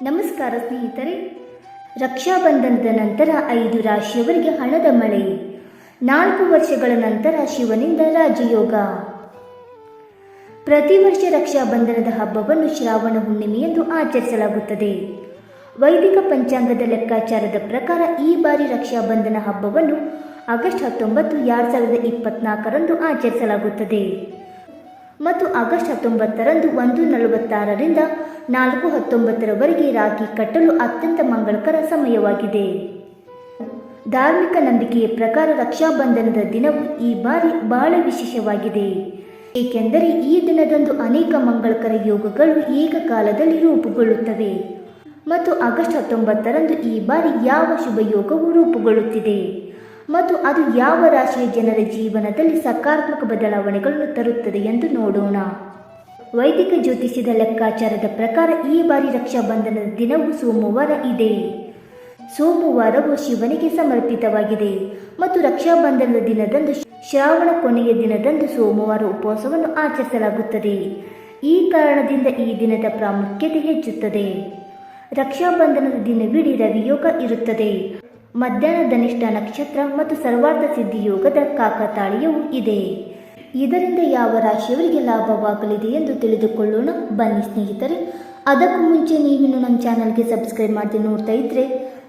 ನಮಸ್ಕಾರ ಸ್ನೇಹಿತರೆ. ರಕ್ಷಾಬಂಧನದ ನಂತರ ಐದು ರಾಶಿಯವರಿಗೆ ಹಣದ ಮಳೆ. ನಾಲ್ಕು ವರ್ಷಗಳ ನಂತರ ಶಿವನಿಂದ ರಾಜಯೋಗ. ಪ್ರತಿ ವರ್ಷ ರಕ್ಷಾಬಂಧನದ ಹಬ್ಬವನ್ನು ಶ್ರಾವಣ ಹುಣ್ಣಿಮೆಯಂದು ಆಚರಿಸಲಾಗುತ್ತದೆ. ವೈದಿಕ ಪಂಚಾಂಗದ ಲೆಕ್ಕಾಚಾರದ ಪ್ರಕಾರ ಈ ಬಾರಿ ರಕ್ಷಾಬಂಧನ ಹಬ್ಬವನ್ನು ಆಗಸ್ಟ್ ಹತ್ತೊಂಬತ್ತು ಎರಡು ಸಾವಿರದ ಇಪ್ಪತ್ನಾಲ್ಕರಂದು ಆಚರಿಸಲಾಗುತ್ತದೆ. ಮತ್ತು ಆಗಸ್ಟ್ ಹತ್ತೊಂಬತ್ತರಂದು ಒಂದು ನಲವತ್ತಾರರಿಂದ ನಾಲ್ಕು ಹತ್ತೊಂಬತ್ತರವರೆಗೆ ರಾಗಿ ಕಟ್ಟಲು ಅತ್ಯಂತ ಮಂಗಳಕರ ಸಮಯವಾಗಿದೆ. ಧಾರ್ಮಿಕ ನಂಬಿಕೆಯ ಪ್ರಕಾರ ರಕ್ಷಾಬಂಧನದ ದಿನವು ಈ ಬಾರಿ ಬಹಳ ವಿಶೇಷವಾಗಿದೆ. ಏಕೆಂದರೆ ಈ ದಿನದಂದು ಅನೇಕ ಮಂಗಳಕರ ಯೋಗಗಳು ಏಕಕಾಲದಲ್ಲಿ ರೂಪುಗೊಳ್ಳುತ್ತವೆ. ಮತ್ತು ಆಗಸ್ಟ್ ಹತ್ತೊಂಬತ್ತರಂದು ಈ ಬಾರಿ ಯಾವ ಶುಭ ಯೋಗವು ರೂಪುಗೊಳ್ಳುತ್ತಿದೆ. ಮತ್ತು ಅದು ಯಾವ ರಾಶಿಯ ಜನರ ಜೀವನದಲ್ಲಿ ಸಕಾರಾತ್ಮಕ ಬದಲಾವಣೆಗಳನ್ನು ತರುತ್ತದೆ ಎಂದು ನೋಡೋಣ. ವೈದಿಕ ಜ್ಯೋತಿಷ್ಯದ ಲೆಕ್ಕಾಚಾರದ ಪ್ರಕಾರ ಈ ಬಾರಿ ರಕ್ಷಾಬಂಧನದ ದಿನವು ಸೋಮವಾರ ಇದೆ. ಸೋಮವಾರವು ಶಿವನಿಗೆ ಸಮರ್ಪಿತವಾಗಿದೆ. ಮತ್ತು ರಕ್ಷಾಬಂಧನದ ದಿನದಂದು ಶ್ರಾವಣ ಕೊನೆಯ ದಿನದಂದು ಸೋಮವಾರ ಉಪವಾಸವನ್ನು ಆಚರಿಸಲಾಗುತ್ತದೆ. ಈ ಕಾರಣದಿಂದ ಈ ದಿನದ ಪ್ರಾಮುಖ್ಯತೆ ಹೆಚ್ಚುತ್ತದೆ. ರಕ್ಷಾಬಂಧನದ ದಿನವಿಡೀ ರವಿಯೋಗ ಇರುತ್ತದೆ. ಮಧ್ಯಾಹ್ನ ಧನಿಷ್ಠ ನಕ್ಷತ್ರ ಮತ್ತು ಸರ್ವಾರ್ಥ ಸಿದ್ಧಿಯೋಗದ ಕಾಕತಾಳೀಯವೂ ಇದೆ. ಇದರಿಂದ ಯಾವ ರಾಶಿಯವರಿಗೆ ಲಾಭವಾಗಲಿದೆ ಎಂದು ತಿಳಿದುಕೊಳ್ಳೋಣ. ಬನ್ನಿ ಸ್ನೇಹಿತರೆ, ಅದಕ್ಕೂ ಮುಂಚೆ ನೀವಿನ್ನು ನಮ್ಮ ಚಾನಲ್ಗೆ ಸಬ್ಸ್ಕ್ರೈಬ್ ಮಾಡದೆ ನೋಡ್ತಾ ಇದ್ದರೆ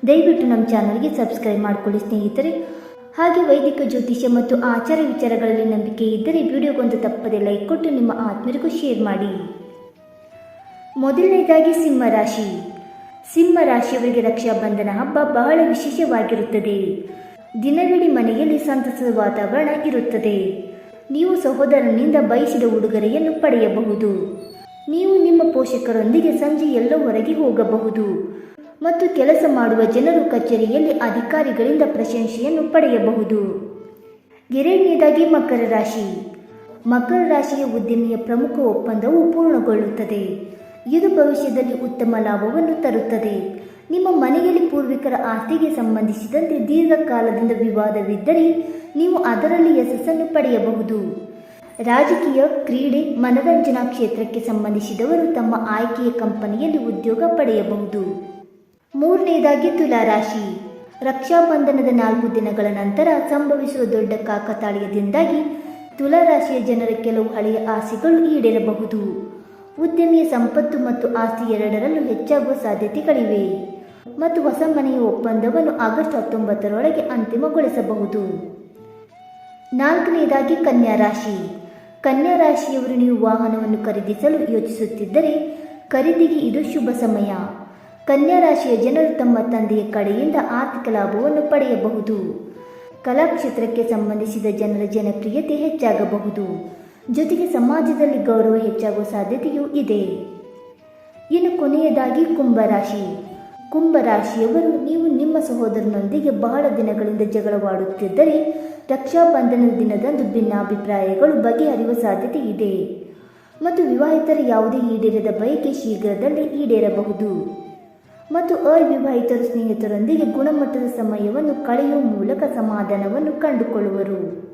ದಯವಿಟ್ಟು ನಮ್ಮ ಚಾನಲ್ಗೆ ಸಬ್ಸ್ಕ್ರೈಬ್ ಮಾಡಿಕೊಳ್ಳಿ ಸ್ನೇಹಿತರೆ. ಹಾಗೆ ವೈದಿಕ, ಜ್ಯೋತಿಷ್ಯ ಮತ್ತು ಆಚಾರ ವಿಚಾರಗಳಲ್ಲಿ ನಂಬಿಕೆ ಇದ್ದರೆ ವಿಡಿಯೋಗೊಂದು ತಪ್ಪದೆ ಲೈಕ್ ಕೊಟ್ಟು ನಿಮ್ಮ ಆತ್ಮರಿಗೂ ಶೇರ್ ಮಾಡಿ. ಮೊದಲನೇದಾಗಿ ಸಿಂಹ ರಾಶಿ. ಸಿಂಹ ರಾಶಿಯವರಿಗೆ ರಕ್ಷಾಬಂಧನ ಹಬ್ಬ ಬಹಳ ವಿಶೇಷವಾಗಿರುತ್ತದೆ. ದಿನವಿಡೀ ಮನೆಯಲ್ಲಿ ಸಂತಸದ ವಾತಾವರಣ ಇರುತ್ತದೆ. ನೀವು ಸಹೋದರನಿಂದ ಬಯಸಿದ ಉಡುಗೊರೆಯನ್ನು ಪಡೆಯಬಹುದು. ನೀವು ನಿಮ್ಮ ಪೋಷಕರೊಂದಿಗೆ ಸಂಜೆ ಎಲ್ಲೋ ಹೊರಗೆ ಹೋಗಬಹುದು. ಮತ್ತು ಕೆಲಸ ಮಾಡುವ ಜನರು ಕಚೇರಿಯಲ್ಲಿ ಅಧಿಕಾರಿಗಳಿಂದ ಪ್ರಶಂಸೆಯನ್ನು ಪಡೆಯಬಹುದು. ಎರಡನೇದಾಗಿ ಮಕರ ರಾಶಿ. ಮಕರ ರಾಶಿಯ ಉದ್ಯಮಿಯ ಪ್ರಮುಖ ಒಪ್ಪಂದವು ಪೂರ್ಣಗೊಳ್ಳುತ್ತದೆ. ಇದು ಭವಿಷ್ಯದಲ್ಲಿ ಉತ್ತಮ ಲಾಭವನ್ನು ತರುತ್ತದೆ. ನಿಮ್ಮ ಮನೆಯಲ್ಲಿ ಪೂರ್ವಿಕರ ಆಸ್ತಿಗೆ ಸಂಬಂಧಿಸಿದಂತೆ ದೀರ್ಘಕಾಲದಿಂದ ವಿವಾದವಿದ್ದರೆ ನೀವು ಅದರಲ್ಲಿ ಯಶಸ್ಸನ್ನು ಪಡೆಯಬಹುದು. ರಾಜಕೀಯ, ಕ್ರೀಡೆ, ಮನರಂಜನಾ ಕ್ಷೇತ್ರಕ್ಕೆ ಸಂಬಂಧಿಸಿದವರು ತಮ್ಮ ಆಯ್ಕೆಯ ಕಂಪನಿಯಲ್ಲಿ ಉದ್ಯೋಗ ಪಡೆಯಬಹುದು. ಮೂರನೇದಾಗಿ ತುಲಾರಾಶಿ ರಕ್ಷಾಬಂಧನದ ನಾಲ್ಕು ದಿನಗಳ ನಂತರ ಸಂಭವಿಸುವ ದೊಡ್ಡ ಕಾಕತಾಳೀಯದಿಂದಾಗಿ ತುಲಾರಾಶಿಯ ಜನರ ಕೆಲವು ಹಳೆಯ ಆಸೆಗಳು ಈಡೇರಬಹುದು. ಉದ್ಯಮಿಯ ಸಂಪತ್ತು ಮತ್ತು ಆಸ್ತಿ ಎರಡರಲ್ಲೂ ಹೆಚ್ಚಾಗುವ ಸಾಧ್ಯತೆಗಳಿವೆ. ಮತ್ತು ಹೊಸ ಮನೆಯ ಒಪ್ಪಂದವನ್ನು ಆಗಸ್ಟ್ ಹತ್ತೊಂಬತ್ತರೊಳಗೆ ಅಂತಿಮಗೊಳಿಸಬಹುದು. ನಾಲ್ಕನೆಯದಾಗಿ ಕನ್ಯಾ ರಾಶಿ. ಕನ್ಯಾ ರಾಶಿಯವರು ನೀವು ವಾಹನವನ್ನು ಖರೀದಿಸಲು ಯೋಚಿಸುತ್ತಿದ್ದರೆ ಖರೀದಿಗೆ ಇದು ಶುಭ ಸಮಯ. ಕನ್ಯಾ ರಾಶಿಯ ಜನರು ತಮ್ಮ ತಂದೆಯ ಕಡೆಯಿಂದ ಆರ್ಥಿಕ ಲಾಭವನ್ನು ಪಡೆಯಬಹುದು. ಕಲಾಕ್ಷೇತ್ರಕ್ಕೆ ಸಂಬಂಧಿಸಿದ ಜನರ ಜನಪ್ರಿಯತೆ ಹೆಚ್ಚಾಗಬಹುದು. ಜೊತೆಗೆ ಸಮಾಜದಲ್ಲಿ ಗೌರವ ಹೆಚ್ಚಾಗುವ ಸಾಧ್ಯತೆಯೂ ಇದೆ. ಇನ್ನು ಕೊನೆಯದಾಗಿ ಕುಂಭರಾಶಿ ಕುಂಭರಾಶಿಯವರು ನೀವು ನಿಮ್ಮ ಸಹೋದರನೊಂದಿಗೆ ಬಹಳ ದಿನಗಳಿಂದ ಜಗಳವಾಡುತ್ತಿದ್ದರೆ ರಕ್ಷಾಬಂಧನದ ದಿನದಂದು ಭಿನ್ನಾಭಿಪ್ರಾಯಗಳು ಬಗೆಹರಿಯುವ ಸಾಧ್ಯತೆ ಇದೆ. ಮತ್ತು ವಿವಾಹಿತರ ಯಾವುದೇ ಈಡೇರದ ಬಯಕೆ ಶೀಘ್ರದಲ್ಲಿ ಈಡೇರಬಹುದು. ಮತ್ತು ಅವಿವಾಹಿತರು ಸ್ನೇಹಿತರೊಂದಿಗೆ ಗುಣಮಟ್ಟದ ಸಮಯವನ್ನು ಕಳೆಯುವ ಮೂಲಕ ಸಮಾಧಾನವನ್ನು ಕಂಡುಕೊಳ್ಳುವರು.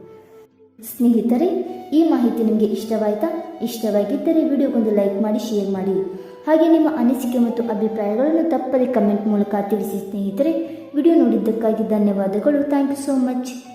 ಸ್ನೇಹಿತರೆ, ಈ ಮಾಹಿತಿ ನಿಮಗೆ ಇಷ್ಟವಾಯಿತಾ? ಇಷ್ಟವಾಗಿದ್ದರೆ ವಿಡಿಯೋಗೊಂದು ಲೈಕ್ ಮಾಡಿ, ಶೇರ್ ಮಾಡಿ. ಹಾಗೆ ನಿಮ್ಮ ಅನಿಸಿಕೆ ಮತ್ತು ಅಭಿಪ್ರಾಯಗಳನ್ನು ತಪ್ಪದೆ ಕಮೆಂಟ್ ಮೂಲಕ ತಿಳಿಸಿ ಸ್ನೇಹಿತರೆ. ವಿಡಿಯೋ ನೋಡಿದ್ದಕ್ಕಾಗಿ ಧನ್ಯವಾದಗಳು. Thank you so much.